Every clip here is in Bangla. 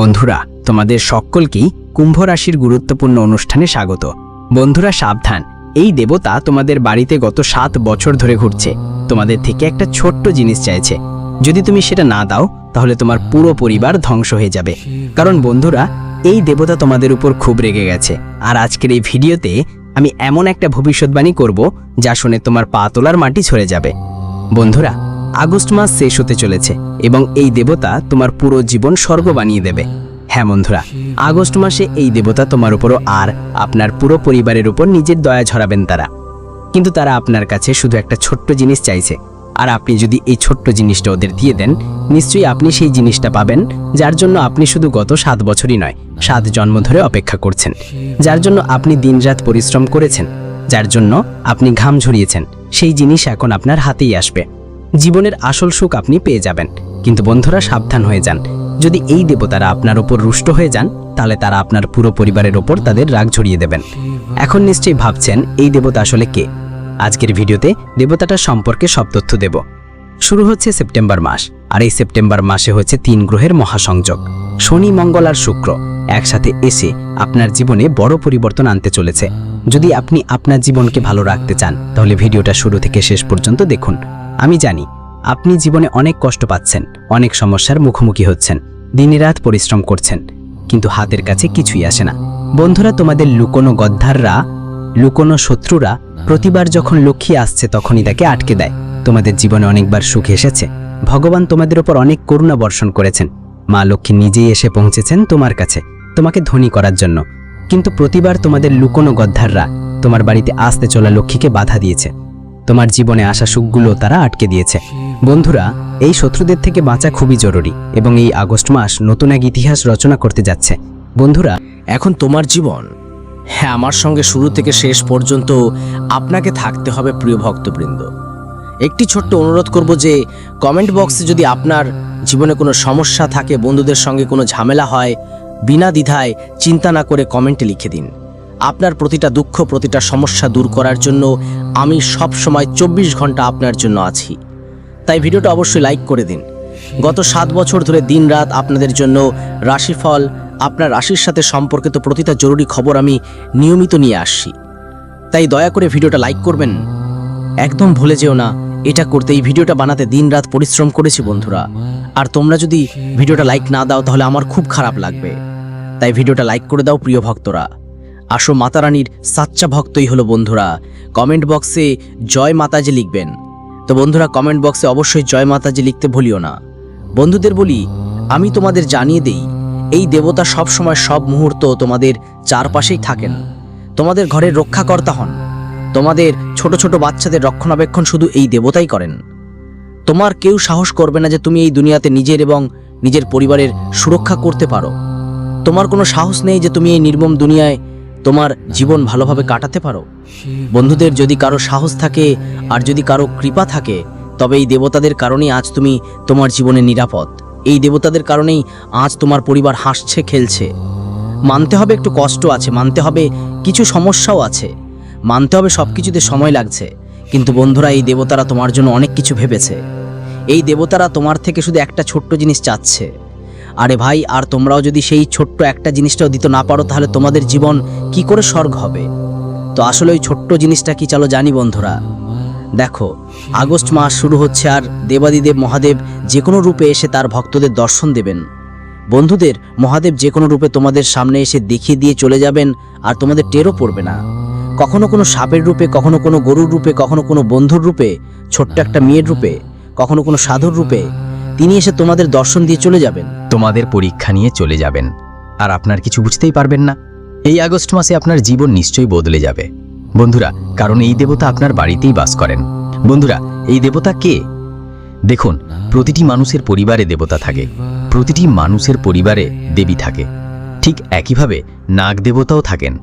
বন্ধুরা, তোমাদের সকলকেই কুম্ভ রাশির গুরুত্বপূর্ণ অনুষ্ঠানে স্বাগত। বন্ধুরা, সাবধান। এই দেবতা তোমাদের বাড়িতে গত সাত বছর ধরে ঘুরছে। তোমাদের থেকে একটা ছোট্ট জিনিস চাইছে। যদি তুমি সেটা না দাও, তাহলে তোমার পুরো পরিবার ধ্বংস হয়ে যাবে। কারণ বন্ধুরা, এই দেবতা তোমাদের উপর খুব রেগে গেছে। আর আজকের এই ভিডিওতে আমি এমন একটা ভবিষ্যৎবাণী করব, যা শুনে তোমার পা তোলার মাটি ছড়ে যাবে। বন্ধুরা আগস্ট মাস শেষ হতে চলেছে এবং এই দেবতা তোমার পুরো জীবন স্বর্গ বানিয়ে দেবে। হ্যাঁ বন্ধুরা, আগস্ট মাসে এই দেবতা তোমার উপরও আর আপনার পুরো পরিবারের উপর নিজের দয়া ঝরাবেন তারা। কিন্তু তারা আপনার কাছে শুধু একটা ছোট্ট জিনিস চাইছে। আর আপনি যদি এই ছোট্ট জিনিসটা ওদের দিয়ে দেন, নিশ্চয়ই আপনি সেই জিনিসটা পাবেন, যার জন্য আপনি শুধু গত সাত বছরই নয়, সাত জন্ম ধরে অপেক্ষা করছেন। যার জন্য আপনি দিনরাত পরিশ্রম করেছেন, যার জন্য আপনি ঘাম ঝরিয়েছেন, সেই জিনিস এখন আপনার হাতেই আসবে। জীবনের আসল সুখ আপনি পেয়ে যাবেন। কিন্তু বন্ধুরা, সাবধান হয়ে যান। যদি এই দেবতারা আপনার ওপর রুষ্ট হয়ে যান, তাহলে তারা আপনার পুরো পরিবারের ওপর তাদের রাগ ঝরিয়ে দেবেন। এখন নিশ্চয়ই ভাবছেন, এই দেবতা আসলে কে? আজকের ভিডিওতে দেবতাটার সম্পর্কে সব তথ্য দেব। শুরু হচ্ছে সেপ্টেম্বর মাস, আর এই সেপ্টেম্বর মাসে হচ্ছে তিন গ্রহের মহাসংযোগ। শনি, মঙ্গল আর শুক্র একসাথে এসে আপনার জীবনে বড় পরিবর্তন আনতে চলেছে। যদি আপনি আপনার জীবনকে ভালো রাখতে চান, তাহলে ভিডিওটা শুরু থেকে শেষ পর্যন্ত দেখুন। আমি জানি, আপনি জীবনে অনেক কষ্ট পাচ্ছেন, অনেক সমস্যার মুখোমুখি হচ্ছেন, দিনরাত পরিশ্রম করছেন, কিন্তু হাতের কাছে কিছুই আসে না। বন্ধুরা, তোমাদের লুকোনো গদ্ধাররা লুকোনো শত্রুরা প্রতিবার যখন লক্ষ্মী আসছে, তখনই তাকে আটকে দেয়। তোমাদের জীবনে অনেকবার সুখ এসেছে। ভগবান তোমাদের ওপর অনেক করুণা বর্ষণ করেছেন। মা লক্ষ্মী নিজেই এসে পৌঁছেছেন তোমার কাছে, তোমাকে ধনী করার জন্য। কিন্তু প্রতিবার তোমাদের লুকোনো গদ্ধাররা তোমার বাড়িতে আসতে চলা লক্ষ্মীকে বাধা দিয়েছে। তোমার জীবনে আসা সুখগুলো তারা আটকে দিয়েছে। বন্ধুরা, এই শত্রুদের থেকে বাঁচা খুবই জরুরি এবং এই আগস্ট মাস নতুন এক ইতিহাস রচনা করতে যাচ্ছে। বন্ধুরা, এখন তোমার জীবন। হ্যাঁ আমার সঙ্গে শুরু থেকে শেষ পর্যন্ত আপনাকে থাকতে হবে প্রিয় ভক্তবৃন্দ। একটি ছোট্ট অনুরোধ করব যে কমেন্ট বক্সে যদি আপনার জীবনে কোনো সমস্যা থাকে, বন্ধুদের সঙ্গে কোনো ঝামেলা হয়, বিনা দ্বিধায় চিন্তা না করে কমেন্টে লিখে দিন। আপনার প্রতিটা দুঃখ, প্রতিটা সমস্যা দূর করার জন্য আমি সব সময় চব্বিশ ঘণ্টা আপনার জন্য আছি। তাই ভিডিওটা অবশ্যই লাইক করে দিন। গত সাত বছর ধরে দিনরাত আপনাদের জন্য রাশিফল, আপনার রাশির সাথে সম্পর্কিত প্রতিটা জরুরি খবর আমি নিয়মিত নিয়ে আসছি। তাই দয়া করে ভিডিওটা লাইক করবেন। একদম ভুলে যেও না, এটা করতে এই ভিডিওটা বানাতে দিনরাত পরিশ্রম করেছি বন্ধুরা। আর তোমরা যদি ভিডিওটা লাইক না দাও, তাহলে আমার খুব খারাপ লাগবে। তাই ভিডিওটা লাইক করে দাও প্রিয় ভক্তরা। আসো মাতারানির সাচ্চা ভক্তই হলো বন্ধুরা। কমেন্ট বক্সে জয় মাতাজি লিখবেন। তো বন্ধুরা, কমেন্ট বক্সে অবশ্যই জয় মাতাজি লিখতে ভুলিও না। বন্ধুদের বলি, আমি তোমাদের জানিয়ে দেই, এই দেবতা সব সময় সব মুহূর্ত তোমাদের চারপাশেই থাকেন। তোমাদের ঘরের রক্ষাকর্তা হন। তোমাদের ছোট ছোট বাচ্চাদের রক্ষণাবেক্ষণ শুধু এই দেবতাই করেন। তোমার কেউ সাহস করবে না যে তুমি এই দুনিয়াতে নিজের এবং নিজের পরিবারের সুরক্ষা করতে পারো। তোমার কোনো সাহস নেই যে তুমি এই নির্মম দুনিয়ায় তোমার জীবন ভালোভাবে কাটাতে পারো। বন্ধুদের যদি কারও সাহস থাকে আর যদি কারও কৃপা থাকে, তবে এই দেবতাদের কারণেই আজ তুমি তোমার জীবনে নিরাপদ। এই দেবতাদের কারণেই আজ তোমার পরিবার হাসছে, খেলছে। মানতে হবে একটু কষ্ট আছে, মানতে হবে কিছু সমস্যাও আছে। মানতে হবে সব কিছুতে সময় লাগছে। কিন্তু বন্ধুরা, এই দেবতারা তোমার জন্য অনেক কিছু ভেবেছে। এই দেবতারা তোমার থেকে শুধু একটা ছোট্ট জিনিস চাচ্ছে। আরে ভাই, আর তোমরাও যদি সেই ছোট্ট একটা জিনিসটাও দিতে না পারো, তাহলে তোমাদের জীবন কি করে স্বর্গ হবে? তো আসলে ওই ছোট্ট জিনিসটা কি চলো জানি বন্ধুরা। দেখো, আগস্ট মাস শুরু হচ্ছে আর দেবাদিদেব মহাদেব যে কোনো রূপে এসে তার ভক্তদের দর্শন দেবেন। বন্ধুদের, মহাদেব যে কোনো রূপে তোমাদের সামনে এসে দেখিয়ে দিয়ে চলে যাবেন আর তোমাদের টেরও পড়বে না। কখনো কোনো সাপের রূপে, কখনো কোনো গরুর রূপে, কখনো কোনো বন্ধুর রূপে, ছোট্ট একটা মেয়ের রূপে, কখনো কোনো সাধুর রূপে তিনি এসে তোমাদের দর্শন দিয়ে চলে যাবেন। তোমাদের পরীক্ষা নিয়ে চলে যাবেন। আর আপনার কিছু বুঝতেই পারবেন না। এই আগস্ট মাসে আপনার জীবন নিশ্চয়ই বদলে যাবে। বন্ধুরা, কারণ এই দেবতা আপনার বাড়িতেই বাস করেন। বন্ধুরা, এই দেবতা কে? দেখুন, প্রতিটি মানুষের পরিবারে দেবতা থাকে। প্রতিটি মানুষের পরিবারে দেবী থাকে। ঠিক একইভাবে নাগ দেবতাও থাকেন।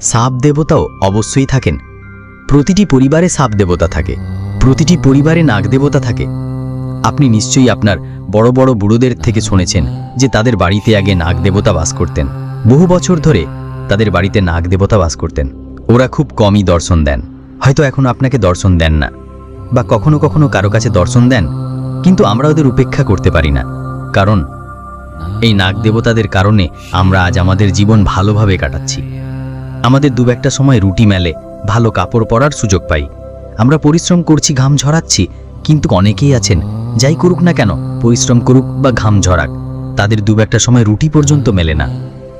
সাপ দেবতাও অবশ্যই থাকেন। প্রতিটি পরিবারে সাপ দেবতা থাকে। প্রতিটি পরিবারে নাগ দেবতা থাকে। আপনি নিশ্চয়ই আপনার বড় বড় বুড়োদের থেকে শুনেছেন যে তাদের বাড়িতে আগে নাগ দেবতা বাস করতেন। বহু বছর ধরে তাদের বাড়িতে নাগ দেবতা বাস করতেন। ওরা খুব কমই দর্শন দেন। হয়তো এখন আপনাকে দর্শন দেন না বা কখনো কখনো কারও কাছে দর্শন দেন, কিন্তু আমরা ওদের উপেক্ষা করতে পারি না। কারণ এই নাগ দেবতাদের কারণে আমরা আজ আমাদের জীবন ভালোভাবে কাটাচ্ছি। আমাদের দু একটা সময় রুটি মেলে, ভালো কাপড় পরার সুযোগ পাই। আমরা পরিশ্রম করছি, ঘাম ঝরাচ্ছি, কিন্তু অনেকেই আছেন যাই করুক না কেন, পরিশ্রম করুক বা ঘাম ঝরাক, তাদের দু একটা সময় রুটি পর্যন্ত মেলে না।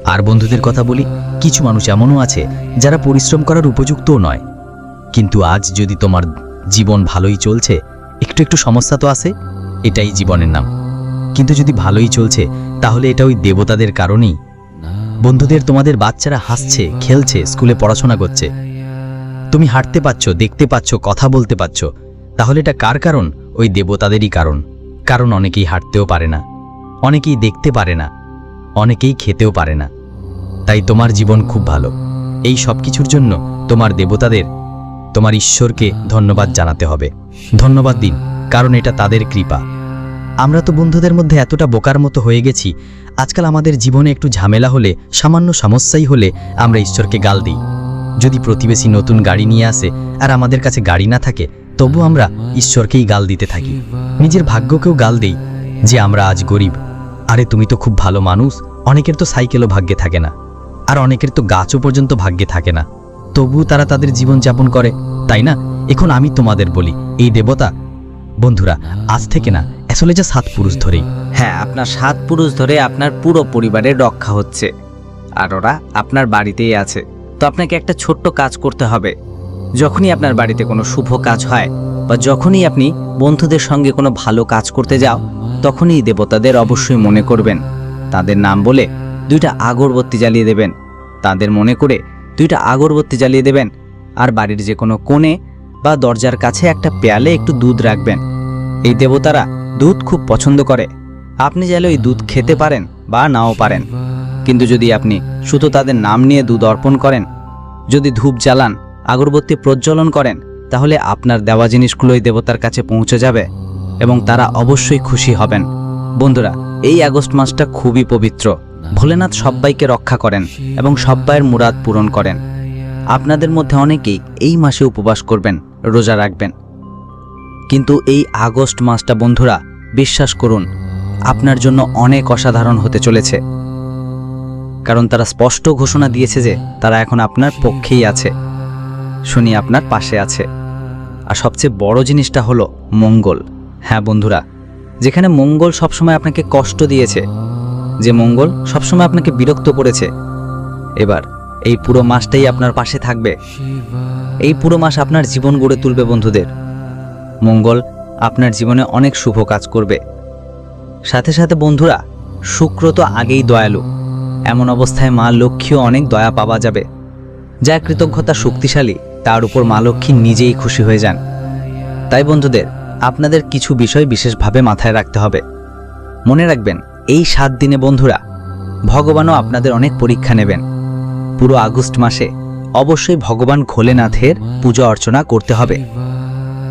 আর বন্ধুদের কথা বলি, কিছু মানুষ এমনও আছে, যারা পরিশ্রম করার উপযুক্তও নয়। কিন্তু আজ যদি তোমার জীবন ভালোই চলছে, একটু একটু সমস্যা তো আছে, এটাই জীবনের নাম। কিন্তু যদি ভালোই চলছে, তাহলে এটা ওই দেবতাদের কারণেই। বন্ধুদের তোমাদের বাচ্চারা হাসছে, খেলছে, স্কুলে পড়াশোনা করছে। তুমি হাঁটতে পাচ্ছ দেখতে পাচ্ছ, কথা বলতে পাচ্ছ তাহলে এটা কার কারণ? ওই দেবতাদেরই কারণ। কারণ অনেকেই হাঁটতেও পারে না। অনেকেই দেখতে পারে না। অনেকেই খেতেও পারে না। তাই তোমার জীবন খুব ভালো। এই সব কিছুর জন্য তোমার দেবতাদের, তোমার ঈশ্বরকে ধন্যবাদ জানাতে হবে। ধন্যবাদ দিন, কারণ এটা তাদের কৃপা। আমরা তো বন্ধুদের মধ্যে এতটা বোকার মতো হয়ে গেছি, আজকাল আমাদের জীবনে একটু ঝামেলা হলে, সামান্য সমস্যাই হলে আমরা ঈশ্বরকে গাল দিই। যদি প্রতিবেশী নতুন গাড়ি নিয়ে আসে আর আমাদের কাছে গাড়ি না থাকে তবু আমরা ঈশ্বরকেই গাল দিতে থাকি। নিজের ভাগ্যকেও গাল দেই যে আমরা আজ গরিব। আরে তুমি তো খুব ভালো মানুষ, অনেকের তো সাইকেলও ভাগ্যে থাকে না। আর অনেকের তো গাছও পর্যন্ত ভাগ্যে থাকে না। তবু তারা তাদের জীবন যাপন করে, তাই না? এখন আমি তোমাদের বলি, এই দেবতা, বন্ধুরা, আজ থেকে না আসলে যা সাত পুরুষ ধরেই। হ্যাঁ আপনার সাত পুরুষ ধরে আপনার পুরো পরিবারের রক্ষা হচ্ছে। আর ওরা আপনার বাড়িতেই আছে। তো আপনাকে একটা ছোট্ট কাজ করতে হবে। যখনই আপনার বাড়িতে কোনো শুভ কাজ হয় বা যখনই আপনি বন্ধুদের সঙ্গে কোনো ভালো কাজ করতে যাও, তখনই দেবতাদের অবশ্যই মনে করবেন। তাদের নাম বলে দুইটা আগরবত্তি জ্বালিয়ে দেবেন। তাদের মনে করে দুইটা আগরবত্তি জ্বালিয়ে দেবেন। আর বাড়ির যে কোনো কোণে বা দরজার কাছে একটা পেয়ালে একটু দুধ রাখবেন। এই দেবতারা দুধ খুব পছন্দ করে। আপনি চাইলে ওই দুধ খেতে পারেন বা নাও পারেন। কিন্তু যদি আপনি শুধু তাদের নাম নিয়ে দুধ অর্পণ করেন, যদি ধূপ জ্বালান আগরবত্তি প্রজ্বলন করেন, তাহলে আপনার দেওয়া জিনিসগুলোই দেবতার কাছে পৌঁছে যাবে এবং তারা অবশ্যই খুশি হবেন। বন্ধুরা, এই আগস্ট মাসটা খুবই পবিত্র। ভোলেনাথ সব্বাইকে রক্ষা করেন এবং সব্বাইয়ের মুরাদ পূরণ করেন। আপনাদের মধ্যে অনেকেই এই মাসে উপবাস করবেন, রোজা রাখবেন। কিন্তু এই আগস্ট মাসটা, বন্ধুরা, বিশ্বাস করুন, আপনার জন্য অনেক অসাধারণ হতে চলেছে। কারণ তারা স্পষ্ট ঘোষণা দিয়েছে যে তারা এখন আপনার পক্ষেই আছে। শনি আপনার পাশে আছে। আর সবচেয়ে বড় জিনিসটা হলো মঙ্গল। হ্যাঁ বন্ধুরা, যেখানে মঙ্গল সবসময় আপনাকে কষ্ট দিয়েছে, যে মঙ্গল সবসময় আপনাকে বিরক্ত করেছে। এবার, এই পুরো মাসটাই আপনার পাশে থাকবে। এই পুরো মাস আপনার জীবন গড়ে তুলবে বন্ধুদের। মঙ্গল আপনার জীবনে অনেক শুভ কাজ করবে। সাথে সাথে বন্ধুরা, শুক্র তো আগেই দয়ালু। এমন অবস্থায় মা লক্ষ্মীও অনেক দয়া পাওয়া যাবে। যা কৃতজ্ঞতা শক্তিশালী। তার উপর মা লক্ষ্মী নিজেই খুশি হয়ে যান। তাই বন্ধুদের, আপনাদের কিছু বিষয় বিশেষভাবে মাথায় রাখতে হবে। মনে রাখবেন, এই সাত দিনে বন্ধুরা, ভগবানও আপনাদের অনেক পরীক্ষা নেবেন। পুরো আগস্ট মাসে অবশ্যই ভগবান ভোলেনাথের পূজা অর্চনা করতে হবে।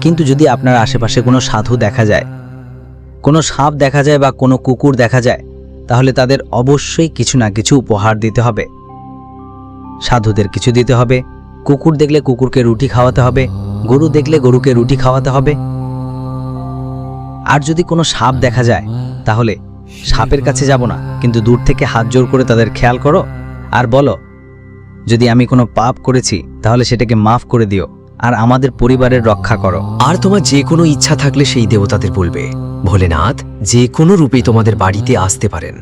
কিন্তু যদি আপনার আশেপাশে কোনো সাধু দেখা যায়, কোনো সাপ দেখা যায় বা কোনো কুকুর দেখা যায়, তাহলে তাদের অবশ্যই কিছু না কিছু উপহার দিতে হবে। সাধুদের কিছু দিতে হবে। কুকুর দেখলে কুকুরকে রুটি খাওয়াতে হবে, গরু দেখলে গরুকে রুটি খাওয়াতে হবে। আর যদি কোনো সাপ দেখা যায়, তাহলে সাপের কাছে যাব না, কিন্তু দূর থেকে হাত জোর করে তাদের খেয়াল করো আর বলো, যদি আমি কোনো পাপ করেছি, তাহলে সেটাকে মাফ করে দিও আর আমাদের পরিবারের রক্ষা করো। আর তোমার যে কোনো ইচ্ছা থাকলে সেই দেবতাদের বলবে, ভোলেনাথ, যে কোনো রূপেই তোমাদের বাড়িতে আসতে পারেন।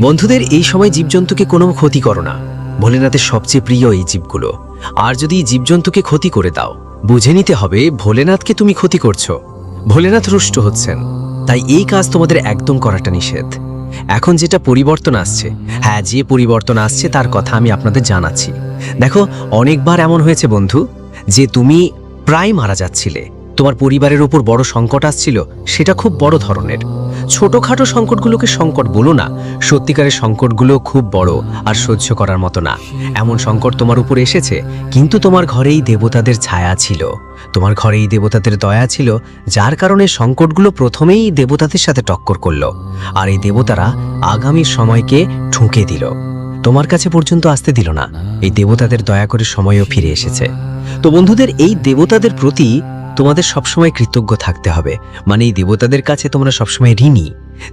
বন্ধুদের এই সময় জীবজন্তুকে কোনো ক্ষতি করো না। ভোলেনাথের সবচেয়ে প্রিয় এই জীবগুলো। আর যদি জীবজন্তুকে ক্ষতি করে দাও, বুঝে নিতে হবে ভোলেনাথকে তুমি ক্ষতি করছ। ভোলেনাথ রুষ্ট হচ্ছেন, তাই এই কাজ তোমাদের একদম করাটা নিষেধ। এখন যেটা পরিবর্তন আসছে হ্যাঁ যে পরিবর্তন আসছে তার কথা আমি আপনাদের জানাচ্ছি। দেখো, অনেকবার এমন হয়েছে বন্ধু, যে তুমি প্রায় মারা যাচ্ছিলে তোমার পরিবারের উপর বড় সংকট আসছিল, সেটা খুব বড় ধরনের। ছোটখাটো সংকটগুলোকে সংকট বলো না, সত্যিকারের সংকটগুলো খুব বড় আর সহ্য করার মতো না। এমন সংকট তোমার উপর এসেছে, কিন্তু তোমার ঘরেই দেবতাদের ছায়া ছিল। তোমার ঘরেই দেবতাদের দয়া ছিল, যার কারণে সংকটগুলো প্রথমেই দেবতাদের সাথে টক্কর করল, আর এই দেবতারা আগামী সময়কে ঠুঁকে দিল। তোমার কাছে পর্যন্ত আসতে দিল না, এই দেবতাদের দয়া করে সময়ও ফিরে এসেছে। তো বন্ধুদের, এই দেবতাদের প্রতি তোমাদের সবসময় কৃতজ্ঞ থাকতে হবে। মানে এই দেবতাদের কাছে তোমরা সবসময় ঋণী।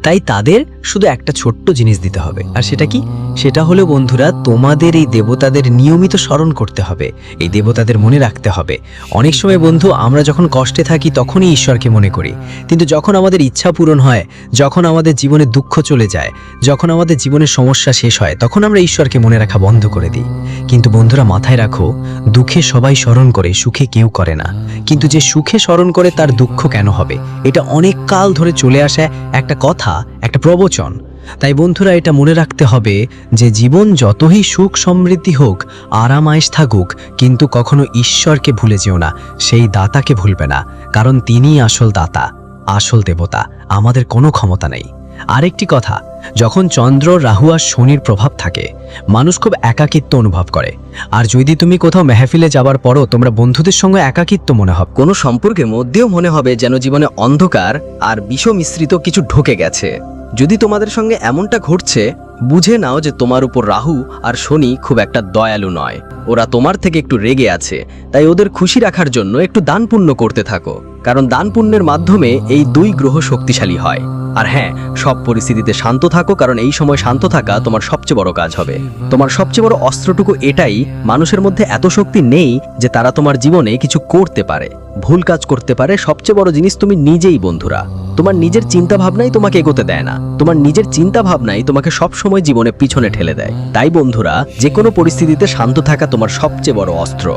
তাই তাদের শুধু একটা ছোট্ট জিনিস দিতে হবে। আর সেটা কি? সেটা হলো, বন্ধুরা, তোমাদের এই দেবতাদের নিয়মিত স্মরণ করতে হবে। এই দেবতাদের মনে রাখতে হবে। অনেক সময়, বন্ধু, আমরা যখন কষ্টে থাকি, তখনই ঈশ্বরকে মনে করি। কিন্তু যখন আমাদের ইচ্ছা পূরণ হয়, যখন আমাদের জীবনে দুঃখ চলে যায়, যখন আমাদের জীবনের সমস্যা শেষ হয়, তখন আমরা ঈশ্বরকে মনে রাখা বন্ধ করে দিই। কিন্তু, বন্ধুরা, মাথায় রাখো, দুঃখে সবাই স্মরণ করে, সুখে কেউ করে না। কিন্তু যে সুখে স্মরণ করে, তার দুঃখ কেন হবে? এটা অনেক কাল ধরে চলে আসা একটা কথা, একটা প্রবচন। তাই বন্ধুরা, এটা মনে রাখতে হবে যে জীবন যতই সুখ সমৃদ্ধি হোক, আরাম আয়েস থাকুক, কিন্তু কখনো ঈশ্বরকে ভুলে যেও না, সেই দাতাকে ভুলবে না, কারণ তিনিই আসল দাতা, আসল দেবতা, আমাদের কোনো ক্ষমতা নেই। আরেকটি কথা, যখন চন্দ্র, রাহু আর শনির প্রভাব থাকে, মানুষ খুব একাকিত্ব অনুভব করে। আর যদি তুমি কোথাও মেহফিলে যাবার পরও তোমরা বন্ধুদের সঙ্গে একাকিত্ব মনে হবে কোনো সম্পর্কের মধ্যেও মনে হবে যেন জীবনে অন্ধকার আর বিষ মিশ্রিত কিছু ঢুকে গেছে। যদি তোমাদের সঙ্গে এমনটা ঘটছে, বুঝে নাও যে তোমার উপর রাহু আর শনি খুব একটা দয়ালু নয়। ওরা তোমার থেকে একটু রেগে আছে, তাই ওদের খুশি রাখার জন্য একটু দান করতে থাকো। কারণ দান পুণ্যের মাধ্যমে এই দুই গ্রহ শক্তিশালী হয়। আর হ্যাঁ সব পরিস্থিতিতে শান্ত থাকো, কারণ এই সময় শান্ত থাকা তোমার সবচেয়ে বড় কাজ হবে। তোমার সবচেয়ে বড় অস্ত্রটুকু এটাই, মানুষের মধ্যে এত শক্তি নেই যে তারা তোমার জীবনে কিছু করতে পারে, ভুল কাজ করতে পারে। সবচেয়ে বড় জিনিস তুমি নিজেই বন্ধুরা। তোমার নিজের চিন্তা ভাবনাই তোমাকে এগোতে দেয় না। তোমার নিজের চিন্তা ভাবনাই তোমাকে সব সময় জীবনে পিছনে ঠেলে দেয়। তাই বন্ধুরা যে কোনো পরিস্থিতিতে শান্ত থাকা তোমার সবচেয়ে বড় অস্ত্র।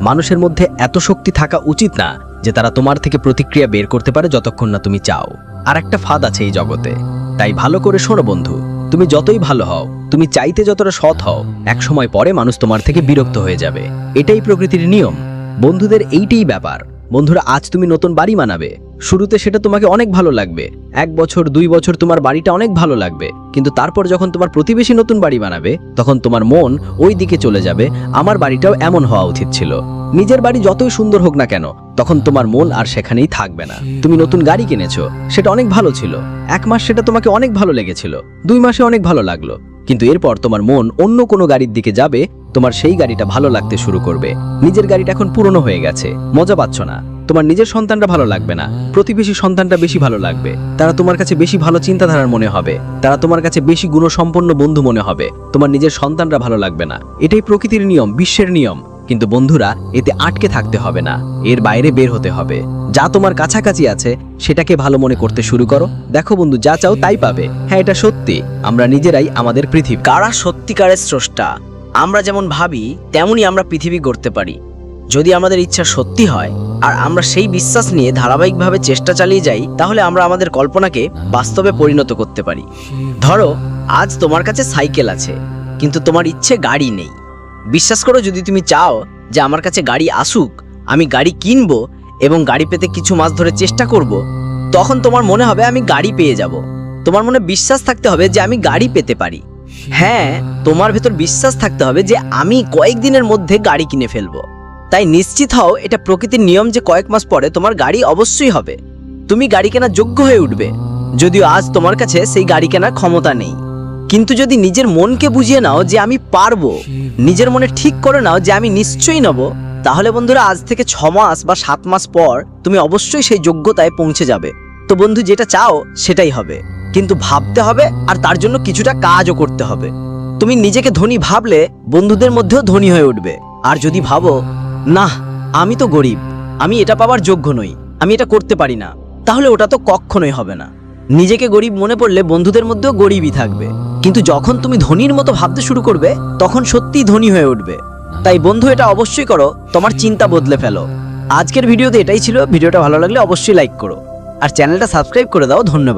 মানুষের মধ্যে এত শক্তি থাকা উচিত না যে তারা তোমার থেকে প্রতিক্রিয়া বের করতে পারে যতক্ষণ না তুমি চাও। আর একটা ফাঁদ আছে এই জগতে। তাই ভালো করে শোনো বন্ধু, তুমি যতই ভালো হও, তুমি চাইতে যতটা সৎ হও, এক সময় পরে মানুষ তোমার থেকে বিরক্ত হয়ে যাবে। এটাই প্রকৃতির নিয়ম। বন্ধুদের এইটাই ব্যাপার। বন্ধুরা, আজ তুমি নতুন বাড়ি বানাবে। শুরুতে সেটা তোমাকে অনেক ভালো লাগবে। এক বছর, দুই বছর তোমার বাড়িটা অনেক ভালো লাগবে। কিন্তু তারপর যখন তোমার প্রতিবেশী নতুন বাড়ি বানাবে, তখন তোমার মন ওই দিকে চলে যাবে, আমার বাড়িটাও এমন হওয়া উচিত ছিল। নিজের বাড়ি যতই সুন্দর হোক না কেন, তখন তোমার মন আর সেখানেই থাকবে না। তুমি নতুন গাড়ি কিনেছো, সেটা অনেক ভালো ছিল। এক মাস সেটা তোমাকে অনেক ভালো লেগেছিল। দুই মাসে অনেক ভালো লাগল। কিন্তু এরপর তোমার মন অন্য কোনো গাড়ির দিকে যাবে, তোমার সেই গাড়িটা ভালো লাগতে শুরু করবে। নিজের গাড়িটা এখন পুরনো হয়ে গেছে। মজা পাচ্ছ না। তোমার নিজের সন্তানটা ভালো লাগবে না। প্রতিবেশী সন্তানটা বেশি ভালো লাগবে। তারা তোমার কাছে বেশি ভালো চিন্তাধারার মনে হবে। তারা তোমার কাছে বেশি গুণসম্পন্ন বন্ধু মনে হবে। তোমার নিজের সন্তানরা ভালো লাগবে না। এটাই প্রকৃতির নিয়ম, বিশ্বের নিয়ম। কিন্তু বন্ধুরা, এতে আটকে থাকতে হবে না। এর বাইরে বের হতে হবে। যা তোমার কাছাকাছি আছে, সেটাকে ভালো মনে করতে শুরু করো। দেখো বন্ধু, যা চাও তাই পাবে। হ্যাঁ এটা সত্যি। আমরা নিজেরাই আমাদের পৃথিবী। কারা সত্যিকারের স্রষ্টা? আমরা যেমন ভাবি, তেমনই আমরা পৃথিবী গড়তে পারি। যদি আমাদের ইচ্ছা সত্যি হয় আর আমরা সেই বিশ্বাস নিয়ে ধারাবাহিকভাবে চেষ্টা চালিয়ে যাই, তাহলে আমরা আমাদের কল্পনাকে বাস্তবে পরিণত করতে পারি। ধরো, আজ তোমার কাছে সাইকেল আছে, কিন্তু তোমার ইচ্ছে গাড়ি নেই। বিশ্বাস করো, যদি তুমি চাও যে আমার কাছে গাড়ি আসুক, আমি গাড়ি কিনবো এবং গাড়ি পেতে কিছু মাস ধরে চেষ্টা করব, তখন তোমার মনে হবে আমি গাড়ি পেয়ে যাব। তোমার মনে বিশ্বাস থাকতে হবে যে আমি গাড়ি পেতে পারি। হ্যাঁ তোমার ভেতর বিশ্বাস থাকতে হবে যে আমি কয়েকদিনের মধ্যে গাড়ি কিনে ফেলব। তাই নিশ্চিত হও, এটা প্রকৃতির নিয়ম যে কয়েক মাস পরে তোমার গাড়ি অবশ্যই হবে। তুমি গাড়ি কেনার যোগ্য হয়ে উঠবে। যদিও আজ তোমার কাছে সেই গাড়ি কেনার ক্ষমতা নেই। কিন্তু যদি নিজের মনকে বুঝিয়ে নাও যে আমি পারব, নিজের মনে ঠিক করে নাও যে আমি নিশ্চয়ই নেব, তাহলে বন্ধুরা আজ থেকে ছ মাস বা সাত মাস পর তুমি অবশ্যই সেই যোগ্যতায় পৌঁছে যাবে। তো বন্ধু, যেটা চাও সেটাই হবে। কিন্তু ভাবতে হবে আর তার জন্য কিছুটা কাজও করতে হবে। তুমি নিজেকে ধনী ভাবলে বন্ধুদের মধ্যেও ধনী হয়ে উঠবে। আর যদি ভাবো না, আমি তো গরিব। আমি এটা পাওয়ার যোগ্য নই। আমি এটা করতে পারি না। তাহলে ওটা তো কখনোই হবে না। নিজেকে গরিব মনে পড়লে বন্ধুদের মধ্যেও গরিবই থাকবে। কিন্তু যখন তুমি ধনীর মতো ভাবতে শুরু করবে, তখন সত্যিই ধনী হয়ে উঠবে। তাই বন্ধু, এটা অবশ্যই করো। তোমার চিন্তা বদলে ফেলো। আজকের ভিডিওতে এটাই ছিল। ভিডিওটা ভালো লাগলে অবশ্যই লাইক করো। আর চ্যানেলটা সাবস্ক্রাইব করে দাও। ধন্যবাদ।